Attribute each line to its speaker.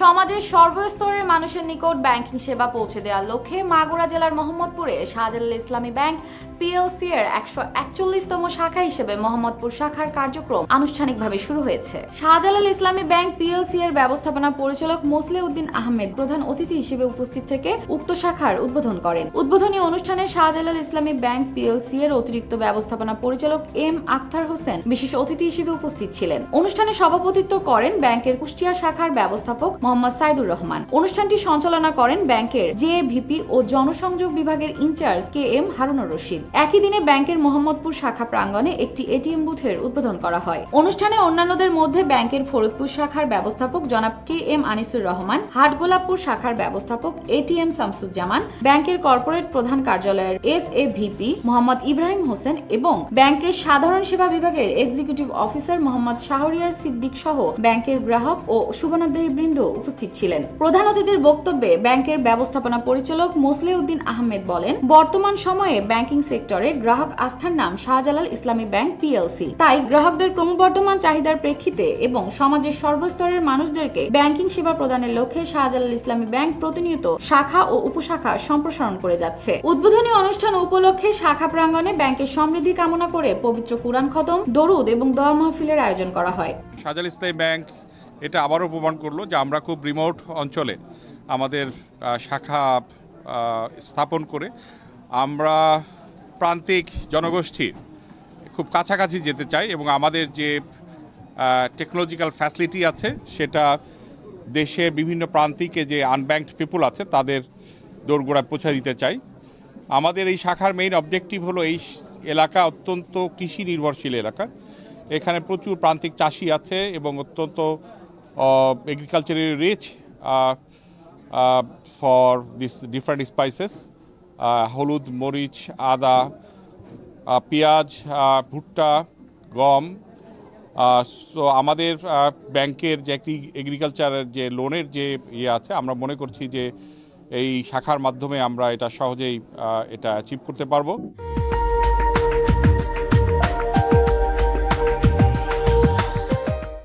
Speaker 1: সমাজের সর্বস্তরের মানুষের নিকট ব্যাংকিং সেবা পৌঁছে দেওয়ার লক্ষ্যে মাগুরা জেলার মোহাম্মদপুরে শাহজালাল ইসলামী ব্যাংক পিএলসি এর একশো একচল্লিশতম শাখা হিসেবে মোহাম্মদপুর শাখার কার্যক্রম আনুষ্ঠানিকভাবে শুরু হয়েছে। শাহজালাল ইসলামী ব্যাংক পিএলসি এর ব্যবস্থাপনা পরিচালক মোসলে উদ্দিন আহমেদ প্রধান অতিথি হিসেবে উপস্থিত থেকে উক্ত শাখার উদ্বোধন করেন। উদ্বোধনী অনুষ্ঠানে শাহজালাল ইসলামী ব্যাংক পিএলসি এর অতিরিক্ত ব্যবস্থাপনা পরিচালক এম আখতার হোসেন বিশেষ অতিথি হিসেবে উপস্থিত ছিলেন। অনুষ্ঠানে সভাপতিত্ব করেন ব্যাংকের কুষ্টিয়া শাখার ব্যবস্থাপক মোহাম্মদ সাইদুর রহমান। অনুষ্ঠানটি সঞ্চালনা করেন ব্যাংকের জে ভিপি ও জনসংযোগ বিভাগের incharge K M Harunur Rashid. একই দিনে ব্যাংকের মোহাম্মদপুর শাখা প্রাঙ্গণে একটি এটিএম বুথের উদ্বোধন করা হয়। অনুষ্ঠানে অন্যান্যদের মধ্যে ব্যাংকের ফরিদপুর শাখার ব্যবস্থাপক জনাব কে এম আনিসুর রহমান, হাটগোলাপপুর শাখার ব্যবস্থাপক এটিএম শামসুজ্জামান, ব্যাংকের কর্পোরেট প্রধান কার্যালয়ের S A VP Mohammad Ibrahim Hossain এবং ব্যাংকের সাধারণ সেবা বিভাগের এক্সিকিউটিভ অফিসার মোহাম্মদ শাহরিয়ার সিদ্দিক সহ ব্যাংকের গ্রাহক ও শুভানুদ্দায়ী বৃন্দ উপস্থিত ছিলেন। প্রধান অতিথির বক্তব্যে ব্যাংকের ব্যবস্থাপনা পরিচালক মোসলে উদ্দিন আহমেদ বলেন, বর্তমান সময়ে ব্যাংকিং সেক্টরে গ্রাহক আস্থার নাম শাহজালাল ইসলামী ব্যাংক পিএলসি। তাই গ্রাহকদের ক্রমবর্ধমান চাহিদার প্রেক্ষিতে এবং সমাজের সর্বস্তরের মানুষদেরকে ব্যাংকিং সেবা প্রদানের লক্ষ্যে শাহজালাল ইসলামী ব্যাংক প্রতিনিয়ত শাখা ও উপশাখা সম্প্রসারণ করে যাচ্ছে। উদ্বোধনী অনুষ্ঠান উপলক্ষে শাখা প্রাঙ্গণে ব্যাংকের সমৃদ্ধি কামনা করে পবিত্র কুরআন খতম, দরুদ এবং দোয়া মাহফিলের আয়োজন করা হয়।
Speaker 2: শাহজাল ইসলামী ব্যাংক এটা আবারও প্রমাণ করল যে আমরা খুব রিমোট অঞ্চলে আমাদের শাখা স্থাপন করে আমরা প্রান্তিক জনগোষ্ঠীর খুব কাছাকাছি যেতে চাই এবং আমাদের যে টেকনোলজিক্যাল ফ্যাসিলিটি আছে সেটা দেশে বিভিন্ন প্রান্তিকে যে আনব্যাঙ্কড পিপুল আছে তাদের দোরগোড়ায় পৌঁছে দিতে চাই। আমাদের এই শাখার মেইন অবজেক্টিভ হলো এই এলাকা অত্যন্ত কৃষি নির্ভরশীল এলাকা। এখানে প্রচুর প্রান্তিক চাষি আছে এবং অত্যন্ত agriculturally rich for this different spices হলুদ মরিচ আদা আহ, পেঁয়াজ আহ, ভুট্টা গম সো আমাদের ব্যাংকের যে একটি এগ্রিকালচারের যে লোনের যে ইয়ে আছে আমরা মনে করছি যে এই শাখার মাধ্যমে আমরা এটা সহজেই এটা অ্যাচিভ করতে পারব।